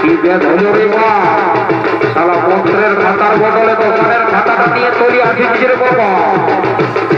কি ব্যাধ রে মা, শালা পত্রের খাতার বদলে দোকানের খাতাটা নিয়ে তৈরি আসিস রে বাবা।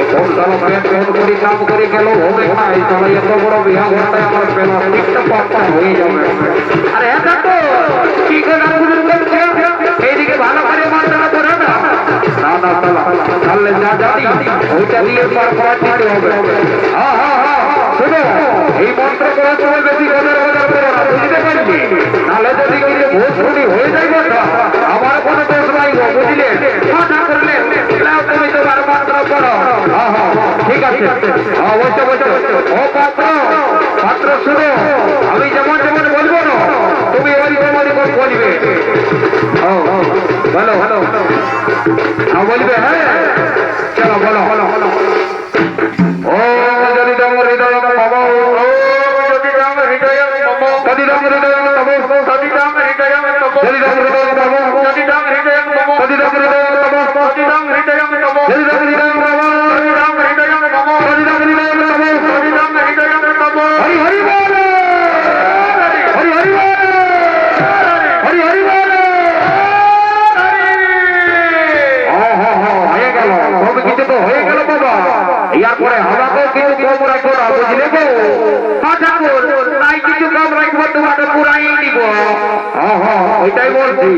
এখন শালা পেট পেট করে কাম করে গেল হবে এই শালা এত বড় বিয়া ঘটায় আমার প্লাস্টিকটা পাক্কা হয়ে যাবে। আরে এটা তো, কি করে এইদিকে ভালো করে মাথাটা করে না না না, শালা, তাহলে যা জানি ওইটা দিয়ে পার করা দিতে হবে। হ্যাঁ হ্যাঁ হ্যাঁ শোনো, এই মন্ত্র করার সময় বেশি গজর হয়ে আমার কোনো বুঝলে তুমি তোমার মন্ত্র করো হ্যাঁ হ্যাঁ ঠিক আছে। হ্যাঁ বসে বসে। ও পাত্র শুনো, আমি যেমন যেমন বলব না, তুমি ওই তোমার উপর বলবে। বলো হ্যালো হ্যাঁ বলবে হ্যাঁ। চলো, বলো বলো। ও যদি তম হৃদয় পরে আমাকেও কিছু কম রাখব না বুঝলে গো হ্যাঁ ঠাকুর তাই কিছু কম রাখব তোমাকে পুরাই দিব হ্যাঁ হ্যাঁ ওইটাই বলছি।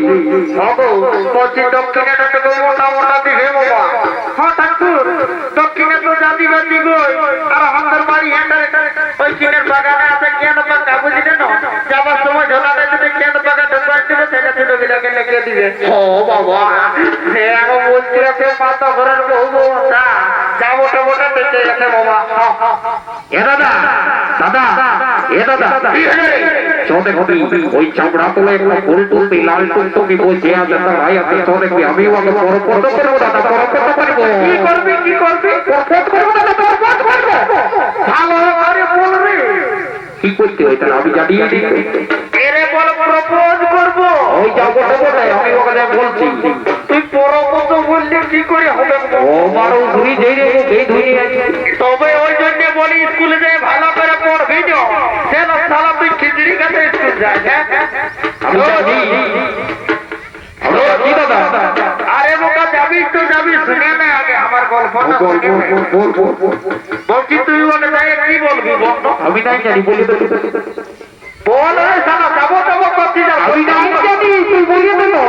বলছি দক্ষিণে তো মোটা মোটা দিবে বাবা হ্যাঁ ঠাকুর দক্ষিণে তো জাতি বাতি গই। আর আমাদের বাড়ি হেঁটে ওই কিনের বাগানে আছে কেন পাকা বুঝলে না? যাবার সময় ঝোলাটা যদি কেন পাকা ঢোকার দিবে সেটা ছোট বিলাকে লেগে দিবে। ও বাবা। সে এখন বলছিল সে মাথা ঘরের বহু বউটা যা মোটা মোটা দেখে গেছে বাবা এ দাদা দাদা এ দাদা ঘটি ওই চামড়া তোলে একটা ফুল টুলতি লাল টুকটুকি বলছে আছে তার ভাই আছে কি আমি ওকে পরপত করব দাদা পরপত করব। কি করবি কি করবি? পরপত করব দাদা পরপত করব। ভালো আরে বলবি। কি করতে হয় তাহলে আমি জানিয়ে দিই এরে বল প্রপোজ করব। ওই বটে বটে আমি ওকে বলছি। তুই প্রপোজ বললে কি করে হবে? ও মারো ধুই দেই রে ধুই। তবে ওই জন্য বলি স্কুলে যায় ভালো করে পড়বি তো সেটা সালা তুই খিচড়ি খেতে স্কুল যায় হ্যাঁ আমি জানি আমি জানি দাদা আরে বোকা যাবি তো যাবি শুনে না আগে আমার গল্পটা শুনে বলছি তুই ওখানে যাই কি বলবি বল আমি নাই জানি বলি তো বল রে শালা যাব যাব করছি না আমি নাই জানি তুই বলিয়ে দে তো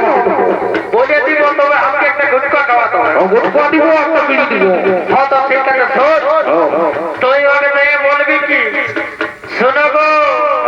বলে দিব তবে আমাকে একটা গুটকা খাওয়াতে হবে গুটকা দিব একটা বিড়ি দিব হ্যাঁ তো ঠিক আছে শোন তুই ওখানে যাই বলবি কি শোনো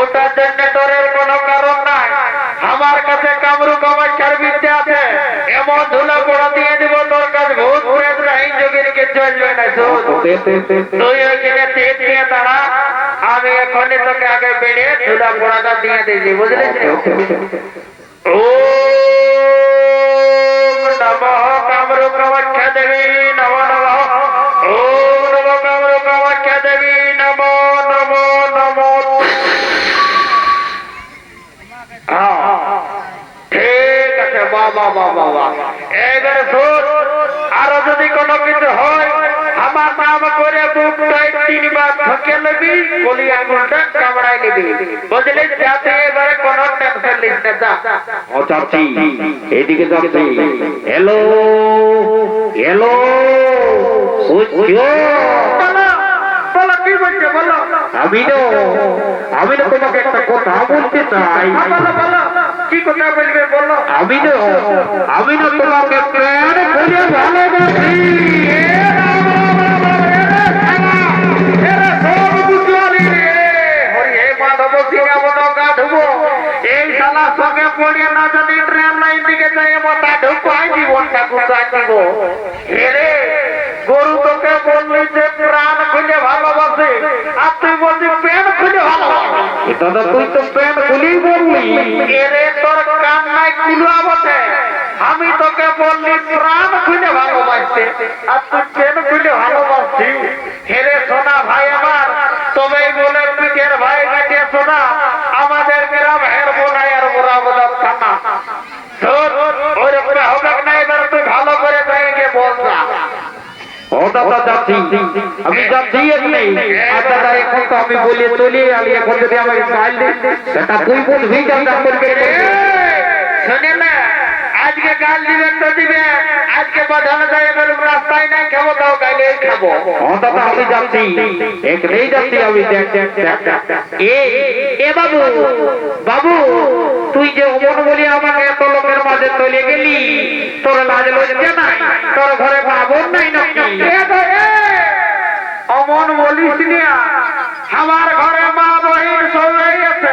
ওটার জন্য ডরের কোনো কারণ নাই। আমার কাছে কামরু কামাচ্ছার বিদ্যা আছে। এমন ধুলা পড়া দিয়ে দিব, তোর কাছে ভূত প্রেত রাহিন যোগীর কে চলবে না তুই ওইখানে তেল দিয়ে দাঁড়া। আমি এখনই তোকে আগে বেড়ে ধুলা পড়াটা দিয়ে দিয়েছি বুঝলি ও নম কামরু কামাখ্যা দেবী, নম নম। আরও যদি কোনো কিছু হয় আমার নাম করে তিনবার ঠকে নেবি কলি আঙুলটা কামড়াই নিবি। বুঝলি? যাতে এবারে কোনো টেনশন নিস না যা। ও চাচি এদিকে যাচ্ছি। হ্যালো হ্যালো বলো বলো কি বলছো বলো? আমি তো আমি তোমাকে একটা কথা বলতে চাই। হ্যাঁ, বলো বলো। কি কথা বলবে বলো? আমি তো আমি তো তোমাকে প্রাণ খুলে ভালোবাসি। এই শালা সঙ্গে পড়িয়ে না যদি ট্রেন লাইন দিকে যাই মাথা ঢুকাই জীবনটা গুছাই দিব। হেরে গরু তোকে বললি যে প্রাণ খুলে ভালোবাসে আর তুই বলছি প্যান খুলে ভালোবাসে। এটা তো তুই তো খুলেই বললি এরে তোর কান নাই কুলুয়া বটে আমি তোকে বললি, প্রাণ খুলে ভালোবাসতে, আর তুই চেন খুলে ভালোবাসছি হেরে সোনা ভাই আমার, তবে বলে পিঠের ভাই গাছে সোনা, আমাদের গ্রাম হের বোনায় আর বোরা বোধ থানা তোর ওরকম হবে না এবার তুই ভালো করে যাইকে বল না ও দাদা যাচ্ছি। আমি যাচ্ছি আর দাদা এখন তো আমি বলে চলি আমি এখন যদি আমাকে গাল দিই সেটা তুই বলবি শুনে না আজকে গাল দিবে তো আজকে বাঁধানো যায় বলুন রাস্তায় নাই খাব তাও গাইলে খাব। ও দাদা আমি যাচ্ছি। একলেই যাচ্ছি আমি। দেখ দেখ দেখ দেখ। এ এ বাবু বাবু। তুই যে উমর বলি আমাকে এত লোকের মাঝে চলে গেলি তোর লাজ লজ্জা নাই তোর ঘরে বাবন নাই নাকি? অমন বলিস না আমার ঘরে মা বহিন সবাই আছে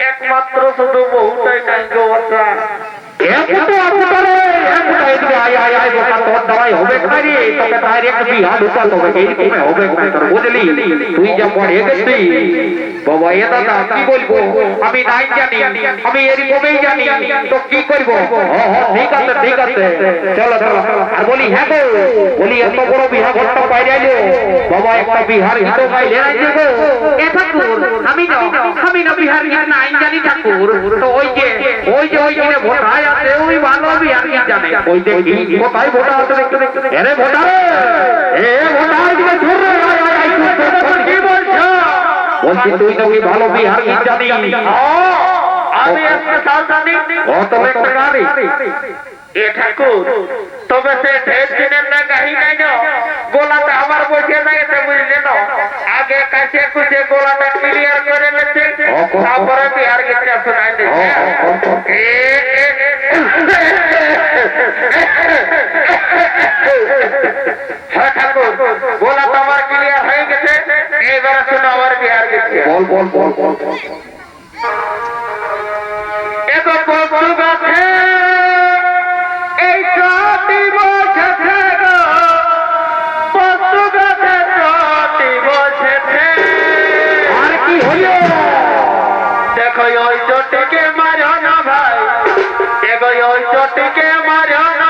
একমাত্র শুধু বহুটাই নাই গো এত আয় আয় তোর দ্বারাই হবে খারি তোকে ডাইরেক্ট বিহা ঢুকা তোকে এইরকমে হবে। না তোর বুঝলি? তুই যা পড়ে গেছিস বাবা, এ দাদা, কি বলব? আমি নাই জানি, আমি এরকমই জানি, তো কি করব? হ্যাঁ হ্যাঁ ঠিক আছে ঠিক আছে। চলো চলো। আর বলি হ্যাঁ গো, বলি, এত বড় বিহা ঘরটা বাইরে আইলো। বাবা, একটা বিহার হিতো পাইলে নাই দেবো এ ঠাকুর, আমি না আমি না বিহার গীত নাই জানি ঠাকুর। তো ওই যে ওই যে ওই যে ভোটায় আছে ওই ভালো বিহার গীত জানে? ওই যে কোথায় ভোটা আছে দেখতে দেখতে এরে এ দিকে ধর তুই তো কি বলছো? বলছি তুই তো ভালো বিহার জানি? আমি আজকে সাবধানি ও তো একটা গাড়ি। এ ঠাকুর তবে সে ঢের দিনের না গাহি নাই না গোলাটা আমার বসে যাইতে বুঝলে না আগে কাছে কুছে গোলাটা ক্লিয়ার করে নিচ্ছে তারপরে বিহার গীতটা শোনাই দিচ্ছে হ্যাঁ ঠাকুর গোলা তো আমার ক্লিয়ার হয়ে গেছে। এইবারে শোনো আমার বিহার গীত বল বল বল বল বল। চটিকে মারো না ভাই। এগো চটিকে মারো না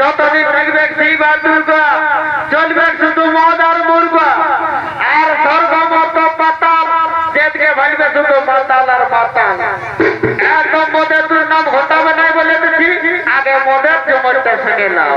যতদিন থাকবে শিবা দুর্গা চলবে শুধু মদ করতে শিখে নাও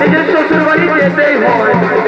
নিজের শ্বশুর বাড়ি যেতেই হয়